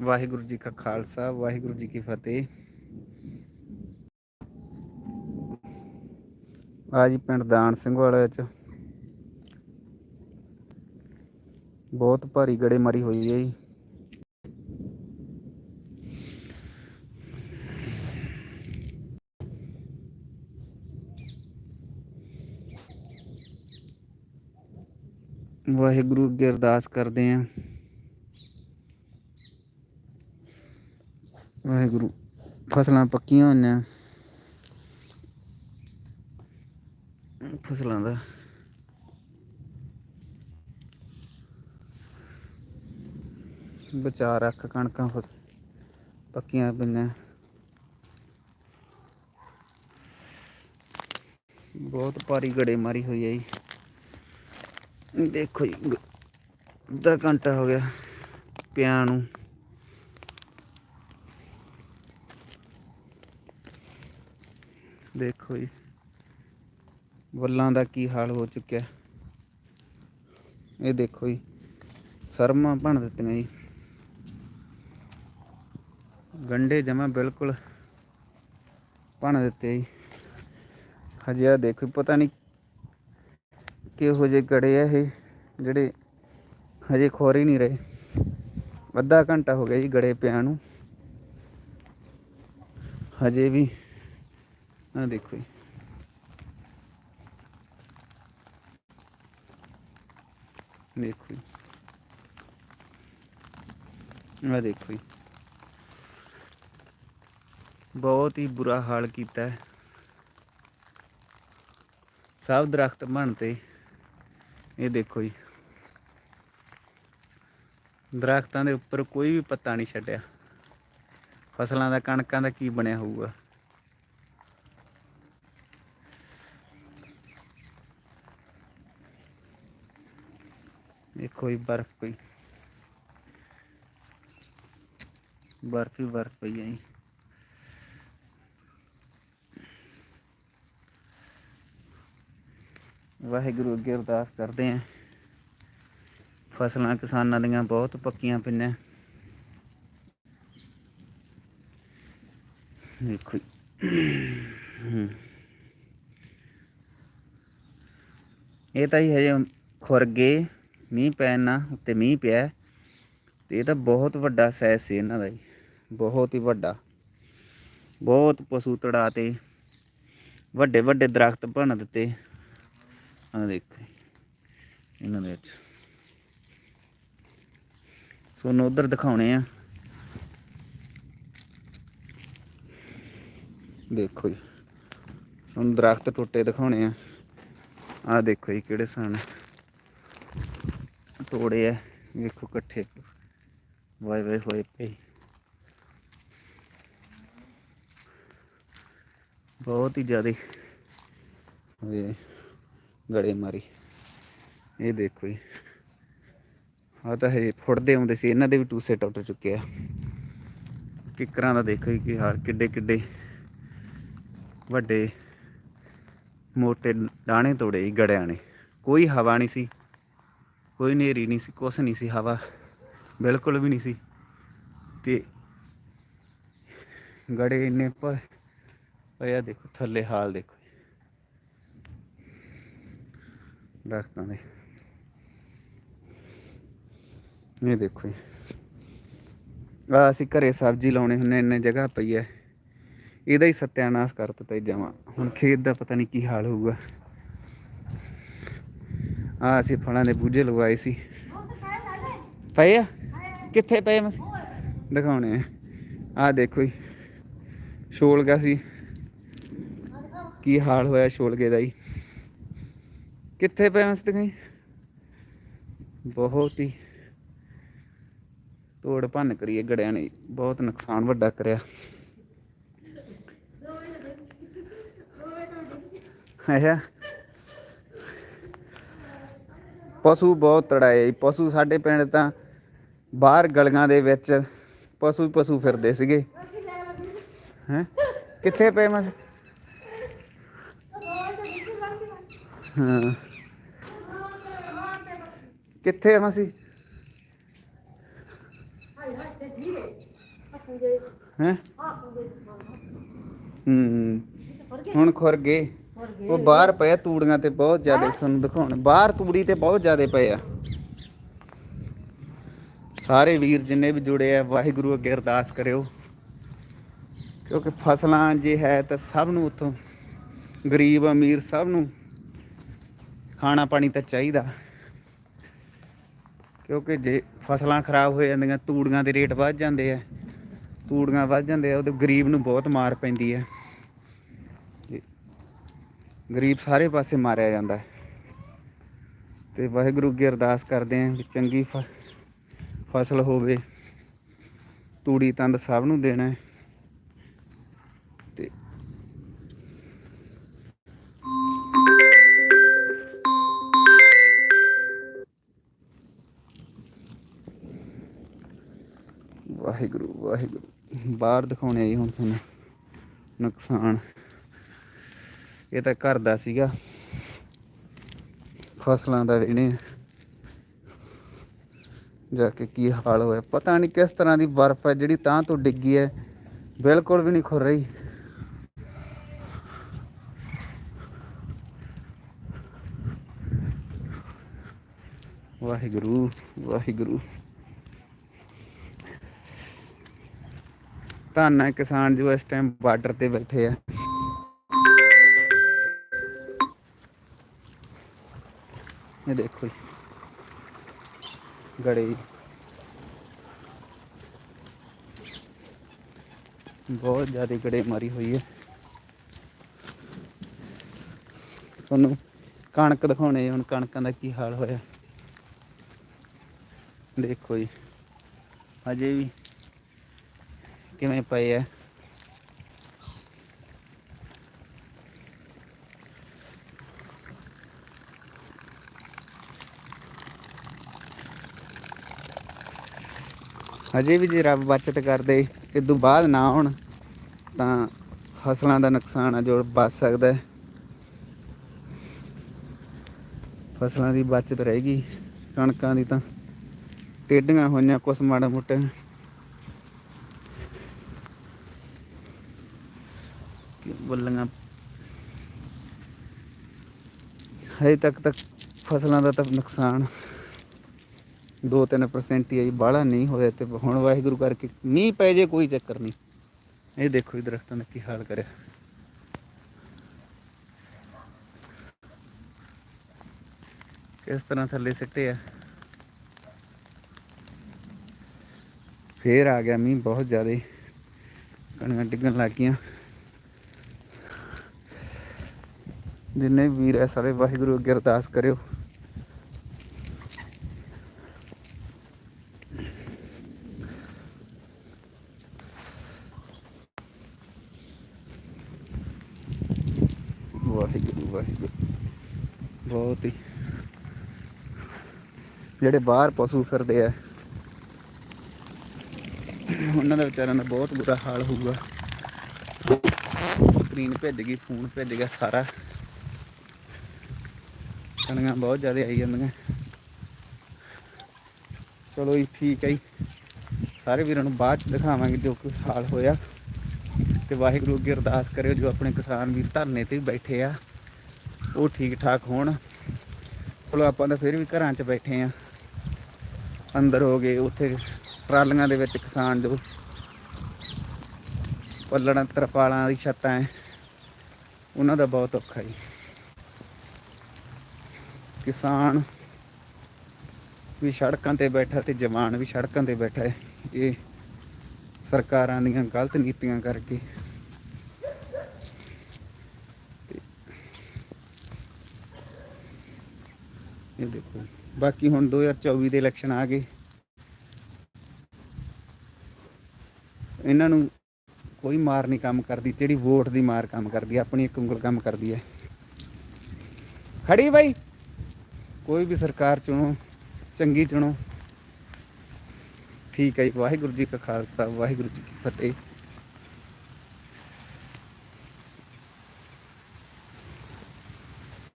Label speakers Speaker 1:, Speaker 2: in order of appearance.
Speaker 1: ਵਾਹਿਗੁਰੂ ਜੀ ਕਾ ਖਾਲਸਾ, ਵਾਹਿਗੁਰੂ ਜੀ ਕੀ ਫਤਿਹ। ਆ ਜੀ ਪਿੰਡ ਦਾਨ ਸਿੰਘ ਵਾਲੇ ਚ ਬਹੁਤ ਭਾਰੀ ਗੜੇ ਮਾਰੀ ਹੋਈ ਹੈ ਜੀ। ਵਾਹਿਗੁਰੂ ਅੱਗੇ ਅਰਦਾਸ ਕਰਦੇ ਆਂ ਵਾਹਿਗੁਰੂ, ਫਸਲਾਂ ਪੱਕੀਆਂ ਹੋਈਆਂ। ਫਸਲਾਂ ਦਾ ਬਚਾ ਰੱਖ ਕਣਕਾਂ ਫਸ, ਪੱਕੀਆਂ ਪਈਆਂ। ਬਹੁਤ ਭਾਰੀ ਗੜੇ ਮਾਰੀ ਹੋਈ ਹੈ ਜੀ। ਦੇਖੋ ਜੀ ਗ- ਅੱਧਾ ਘੰਟਾ ਹੋ ਗਿਆ ਪਿਆ ਨੂੰ। ਦੇਖੋ ਜੀ। ਵੱਲਾਂ ਦਾ ਕੀ ਹਾਲ ਹੋ ਚੁੱਕਿਆ। ਇਹ ਦੇਖੋ ਜੀ ਸਰਮਾਂ ਭੰਨ ਦਿੱਤੀਆਂ ਜੀ। ਗੰਡੇ ਜਮਾ ਬਿਲਕੁਲ ਭੰਨ ਦਿੱਤੇ ਜੀ। ਹਜੇ ਆ ਦੇਖੋ ਜੀ, ਪਤਾ ਨਹੀਂ ਕਿਹੋ ਜਿਹੇ ਗੜੇ ਆ ਇਹ ਜਿਹੜੇ ਹਜੇ ਖੋਰ ਹੀ ਨਹੀਂ ਰਹੇ। ਅੱਧਾ ਘੰਟਾ ਹੋ ਗਿਆ ਜੀ ਗੜੇ ਪਿਆ ਨੂੰ। ਹਜੇ ਵੀ ਆ ਦੇਖੋ ਜੀ। ਦੇਖੋ ਜੀ। ਆ ਦੇਖੋ ਜੀ। ਬਹੁਤ ਹੀ ਬੁਰਾ ਹਾਲ ਕੀਤਾ ਹੈ। ਸਭ ਦਰਖਤ ਬਣਤੇ ਇਹ ਦੇਖੋ ਜੀ। ਦਰਖਤਾਂ ਦੇ ਉੱਪਰ ਕੋਈ ਵੀ ਪੱਤਾ ਨਹੀਂ ਛੱਡਿਆ। ਫਸਲਾਂ ਦਾ ਕਣਕਾਂ ਦਾ ਕੀ ਬਣਿਆ ਹੋਊਗਾ। ਦੇਖੋ ਜੀ ਬਰਫ਼ ਪਈ ਬਰਫ਼ ਹੀ ਬਰਫ਼ ਪਈ ਹੈ ਜੀ ਵਾਹਿਗੁਰੂ ਅੱਗੇ ਅਰਦਾਸ ਕਰਦੇ ਆਂ ਫਸਲਾਂ ਕਿਸਾਨਾਂ ਦੀਆਂ ਬਹੁਤ ਪੱਕੀਆਂ ਪਈਆਂ ਦੇਖੋ ਜੀ। ਹਮ। ਇਹ ਤਾਂ ਹੀ ਹਜੇ ਖੁਰ ਗਏ ਮੀਂਹ ਪੈਣਾ ਨਾਲ ਉੱਤੇ ਮੀਂਹ ਪਿਆ ਤੇ ਇਹ ਤਾਂ ਬਹੁਤ ਵੱਡਾ ਸਾਈਜ਼ ਸੀ ਇਹਨਾਂ ਦਾ ਜੀ, ਬਹੁਤ ਹੀ ਵੱਡਾ। ਬਹੁਤ ਪਸ਼ੂ ਤੜਾ ਤੇ ਵੱਡੇ ਵੱਡੇ ਦਰਖਤ ਬਣ ਦਿੱਤੇ। ਆ ਦੇਖੋ ਇਹਨਾਂ ਦੇ ਵਿੱਚ। ਤੁਹਾਨੂੰ ਉਧਰ ਦਿਖਾਉਣੇ ਆ। ਦੇਖੋ ਜੀ, ਤੁਹਾਨੂੰ ਦਰਖਤ ਟੁੱਟੇ ਦਿਖਾਉਣੇ ਆ। ਆ ਦੇਖੋ ਜੀ ਕਿਹੜੇ ਸਨ। ਤੋੜੇ ਆ ਵੇਖੋ ਇਕੱਠੇ। ਵਾਏ ਵਾਏ ਹੋਏ ਪਏ। ਬਹੁਤ ਹੀ ਜ਼ਿਆਦਾ ਹੋਏ ਗੜੇ ਮਾਰੀ। ਇਹ ਦੇਖੋ ਜੀ। ਆ ਤਾਂ ਇਹ ਫੁੱਟਦੇ ਆਉਂਦੇ ਸੀ। ਇਹਨਾਂ ਦੇ ਵੀ ਟੂਸੇ ਟੁੱਟ ਚੁੱਕੇ ਆ। ਕਿੱਕਰਾਂ ਦਾ ਦੇਖੋ ਜੀ ਕੀ ਹਾਲ। ਕਿੱਡੇ ਕਿੱਡੇ ਵੱਡੇ ਮੋਟੇ ਡਾਣੇ ਤੋੜੇ ਜੀ ਗੜਿਆਂ ਨੇ। ਕੋਈ ਹਵਾ ਨਹੀਂ ਸੀ। ਕੋਈ ਨੇਰੀ ਨਹੀਂ ਸੀ, ਕੁਛ ਨਹੀਂ ਸੀ, ਹਵਾ ਬਿਲਕੁਲ ਵੀ ਨਹੀਂ ਸੀ। ਤੇ ਗੜੇ ਇੰਨੇ ਪਰ ਪਿਆ ਦੇਖੋ, ਥੱਲੇ ਹਾਲ ਦੇਖੋ ਦਰਖਤਾਂ ਦੇ। ਇਹ ਦੇਖੋ ਜੀ। ਆ ਅਸੀਂ ਘਰੇ ਸਬਜ਼ੀ ਲਾਉਣੇ ਹੁੰਨੇ ਇੰਨੇ ਜਗ੍ਹਾ ਪਈ ਐ ਇਹਦਾ ਹੀ ਸਤਿਆਨਾਸ਼ ਕਰ ਦਿੱਤਾ ਜਮਾ। ਹੁਣ ਖੇਤ ਦਾ ਪਤਾ ਨਹੀਂ ਕੀ ਹਾਲ ਹੋਊਗਾ। ਆ ਅਸੀਂ ਫਲਾਂ ਦੇ ਬੂਝੇ ਲਗਵਾਏ ਸੀ। ਪਏ ਆ? ਕਿੱਥੇ ਪਏ ਮਸ? ਦਿਖਾਉਣੇ ਆ। ਆਹ ਦੇਖੋ ਜੀ ਛੋਲਗਾ ਸੀ। ਕੀ ਹਾਲ ਹੋਇਆ ਛੋਲਗੇ ਦਾ ਜੀ? ਕਿੱਥੇ ਪਏ ਮਸ ਦਿਖਾਈ ਬਹੁਤ ਹੀ ਤੋੜ ਭੰਨ ਕਰੀਏ ਗੜਿਆਂ ਨੇ। ਬਹੁਤ ਨੁਕਸਾਨ ਵੱਡਾ ਕਰਿਆ। ਆਇਆ? ਪਸ਼ੂ ਬਹੁਤ ਤੜਾਏ ਪਸ਼ੂ ਸਾਡੇ ਪਿੰਡ ਤਾਂ ਬਾਹਰ ਗਲੀਆਂ ਦੇ ਵਿੱਚ ਪਸ਼ੂ ਪਸ਼ੂ ਫਿਰਦੇ ਸੀਗੇ। ਹੈ? ਕਿੱਥੇ ਪਏ ਮਸ ਹਾਂ। ਕਿੱਥੇ ਆ ਮਸੀ?
Speaker 2: ਪੂਜੇ
Speaker 1: ਹੈ, ਹੂੰ। ਹੁਣ ਖੁਰ ਗਏ। ਉਹ ਬਾਹਰ ਪਏ ਆ ਤੂੜੀਆਂ ਤੇ ਬਹੁਤ ਜ਼ਿਆਦਾ ਸਾਨੂੰ ਦਿਖਾਉਣ। ਬਾਹਰ ਤੂੜੀ ਤੇ ਬਹੁਤ ਜ਼ਿਆਦਾ ਪਏ ਆ। ਸਾਰੇ ਵੀਰ ਜਿੰਨੇ ਵੀ ਜੁੜੇ ਆ ਵਾਹਿਗੁਰੂ ਅੱਗੇ ਅਰਦਾਸ ਕਰਿਓ। ਕਿਉਂਕਿ ਫਸਲਾਂ ਜੇ ਹੈ ਤਾਂ ਸਭ ਨੂੰ ਉਤੋਂ ਗਰੀਬ ਅਮੀਰ ਸਭ ਨੂੰ ਖਾਣਾ ਪਾਣੀ ਤਾਂ ਚਾਹੀਦਾ। ਕਿਉਂਕਿ ਜੇ ਫਸਲਾਂ ਖਰਾਬ ਹੋ ਜਾਂਦੀਆਂ ਤੂੜੀਆਂ ਦੇ ਰੇਟ ਵੱਧ ਜਾਂਦੇ ਆ। ਤੂੜੀਆਂ ਵੱਧ ਜਾਂਦੇ ਆ ਉਹਦੇ ਗਰੀਬ ਨੂੰ ਬਹੁਤ ਮਾਰ ਪੈਂਦੀ ਹੈ ਗਰੀਬ ਸਾਰੇ ਪਾਸੇ ਮਾਰਿਆ ਜਾਂਦਾ ਹੈ। ਤੇ ਵਾਹਿਗੁਰੂ ਅੱਗੇ ਅਰਦਾਸ ਕਰਦੇ ਆਂ ਕਿ ਚੰਗੀ ਫ- ਫਸਲ ਹੋਵੇ, ਤੂੜੀ ਤੰਦ ਸਭ ਨੂੰ ਦੇਣਾ ਹੈ। ਤੇ ਵਾਹਿਗੁਰੂ ਵਾਹਿਗੁਰੂ। ਬਾਹਰ ਦਿਖਾਉਣੇ ਆ ਜੀ ਹੁਣ ਸਾਨੂੰ ਨੁਕਸਾਨ। ਇਹ ਤਾਂ ਘਰ ਦਾ ਸੀਗਾ। ਫਸਲਾਂ ਦਾ ਇਹਨੇ ਜਾ ਕੇ ਕੀ ਹਾਲ ਹੋਇਆ, ਪਤਾ ਨਹੀਂ ਕਿਸ ਤਰ੍ਹਾਂ ਦੀ ਬਰਫ਼ ਹੈ, ਜਿਹੜੀ ਤਾਂ ਤੋਂ ਡਿੱਗੀ ਹੈ, ਬਿਲਕੁਲ ਵੀ ਨਹੀਂ ਖੁਰ ਰਹੀ। ਵਾਹਿਗੁਰੂ ਵਾਹਿਗੁਰੂ। ਧੰਨ ਹੈ ਕਿਸਾਨ ਜੋ ਇਸ ਟਾਈਮ ਬਾਰਡਰ ਤੇ ਬੈਠੇ ਆ। ਇਹ ਦੇਖੋ ਜੀ ਗੜੇ ਜੀ। ਬਹੁਤ ਜ਼ਿਆਦਾ ਗੜੇ ਮਾਰੀ ਹੋਈ ਹੈ ਤੁਹਾਨੂੰ ਕਣਕ ਦਿਖਾਉਣੇ ਹੁਣ ਕਣਕਾਂ ਦਾ ਕੀ ਹਾਲ ਹੋਇਆ ਦੇਖੋ ਜੀ ਅਜੇ ਵੀ ਕਿਵੇਂ ਪਏ ਆ ਹਜੇ ਵੀ ਜੇ ਰੱਬ ਬਚਤ ਕਰਦੇ ਇਦੋਂ ਬਾਅਦ ਨਾ ਹੋਣ, ਤਾਂ ਫਸਲਾਂ ਦਾ ਨੁਕਸਾਨ ਆ ਜੋ ਬਚ ਸਕਦਾ ਫਸਲਾਂ ਦੀ ਬਚਤ ਰਹੇਗੀ, ਕਣਕਾਂ ਦੀ ਤਾਂ ਟੇਡੀਆਂ ਹੋਈਆਂ ਕੁਛ ਮਾੜਾ ਮੋਟਾ। ਕਿ ਬੱਲੀਆਂ। ਹਜੇ ਤੱਕ ਤੱਕ ਫਸਲਾਂ ਦਾ ਤਾਂ ਨੁਕਸਾਨ 2-3% ਹੀ ਆ ਜੀ, ਬਾਹਲਾ ਨਹੀਂ ਹੋਇਆ ਤੇ ਹੁਣ ਵਾਹਿਗੁਰੂ ਕਰਕੇ ਮੀਂਹ ਪੈ ਜੇ, ਕੋਈ ਚੱਕਰ ਨਹੀਂ। ਇਹ ਦੇਖੋ ਇਹ ਦਰਖਤਾਂ ਦਾ ਕੀ ਹਾਲ ਕਰਿਆ। ਕਿਸ ਤਰ੍ਹਾਂ ਥੱਲੇ ਸਿੱਟੇ ਆ। ਫੇਰ ਆ ਗਿਆ ਮੀਂਹ, ਬਹੁਤ ਜ਼ਿਆਦਾ ਕਣੀਆਂ ਡਿੱਗਣ ਲੱਗ ਗਈਆਂ। ਜਿੰਨੇ ਵੀਰ ਹੈ ਸਾਰੇ ਵਾਹਿਗੁਰੂ ਅੱਗੇ ਅਰਦਾਸ ਕਰਿਓ। ਵਾਹਿਗੁਰੂ ਵਾਹਿਗੁਰੂ। ਬਹੁਤ ਹੀ। ਜਿਹੜੇ ਬਾਹਰ ਪਸ਼ੂ ਫਿਰਦੇ ਆ, ਉਹਨਾਂ ਦਾ ਵਿਚਾਰਿਆਂ ਦਾ ਬਹੁਤ ਬੁਰਾ ਹਾਲ ਹੋਊਗਾ। ਸਕਰੀਨ ਭੇਜ ਗਈ ਫੋਨ ਭੇਜ ਗਿਆ ਸਾਰਾ। ਕਣੀਆਂ ਬਹੁਤ ਜ਼ਿਆਦਾ ਆਈ ਜਾਂਦੀਆਂ। ਚਲੋ ਜੀ, ਠੀਕ ਹੈ ਜੀ। ਸਾਰੇ ਵੀਰਾਂ ਨੂੰ ਬਾਅਦ ਚ ਦਿਖਾਵਾਂਗੇ ਜੋ ਕੁਝ ਹਾਲ ਹੋਇਆ। ਤੇ ਵਾਹਿਗੁਰੂ ਅੱਗੇ ਅਰਦਾਸ ਕਰਿਓ ਜੋ ਆਪਣੇ ਕਿਸਾਨ ਵੀਰ ਧਰਨੇ ਤੇ ਵੀ ਬੈਠੇ ਆ, ਉਹ ਠੀਕ ਠਾਕ ਹੋਣ। ਚਲੋ ਆਪਾਂ ਤਾਂ ਫਿਰ ਵੀ ਘਰਾਂ 'ਚ ਬੈਠੇ ਆ। ਅੰਦਰ ਹੋ ਗਏ ਉੱਥੇ ਟਰਾਲੀਆਂ ਦੇ ਵਿੱਚ ਕਿਸਾਨ ਜੋ ਪੱਲੜਾਂ, ਤਰਪਾਲਾਂ ਦੀ ਛੱਤਾਂ ਹੈ ਉਹਨਾਂ ਦਾ ਬਹੁਤ ਔਖਾ ਜੀ। ਕਿਸਾਨ ਵੀ ਸੜਕਾਂ ਤੇ ਬੈਠਾ ਤੇ ਜਵਾਨ ਵੀ ਸੜਕਾਂ ਤੇ ਬੈਠਾ ਇਹ ਸਰਕਾਰਾਂ ਦੀਆਂ ਗਲਤ ਨੀਤੀਆਂ ਕਰਕੇ। ਇਹ ਦੇਖੋ। ਬਾਕੀ ਹੁਣ 2024 ਦੇ ਇਲੈਕਸ਼ਨ ਆ ਗਏ। ਇਹਨਾਂ ਨੂੰ ਕੋਈ ਮਾਰ ਨਹੀਂ ਕੰਮ ਕਰਦੀ, ਜਿਹੜੀ ਵੋਟ ਦੀ ਮਾਰ ਕੰਮ ਕਰਦੀ ਆਪਣੀ ਇੱਕ ਉਂਗਲ ਕੰਮ ਕਰਦੀ ਹੈ ਖੜੀ ਬਾਈ। ਕੋਈ ਵੀ ਸਰਕਾਰ ਚੁਣੋ, ਚੰਗੀ ਚੁਣੋ। ਠੀਕ ਹੈ ਜੀ, ਵਾਹਿਗੁਰੂ ਜੀ ਕਾ ਖਾਲਸਾ, ਵਾਹਿਗੁਰੂ ਜੀ ਕੀ ਫਤਿਹ।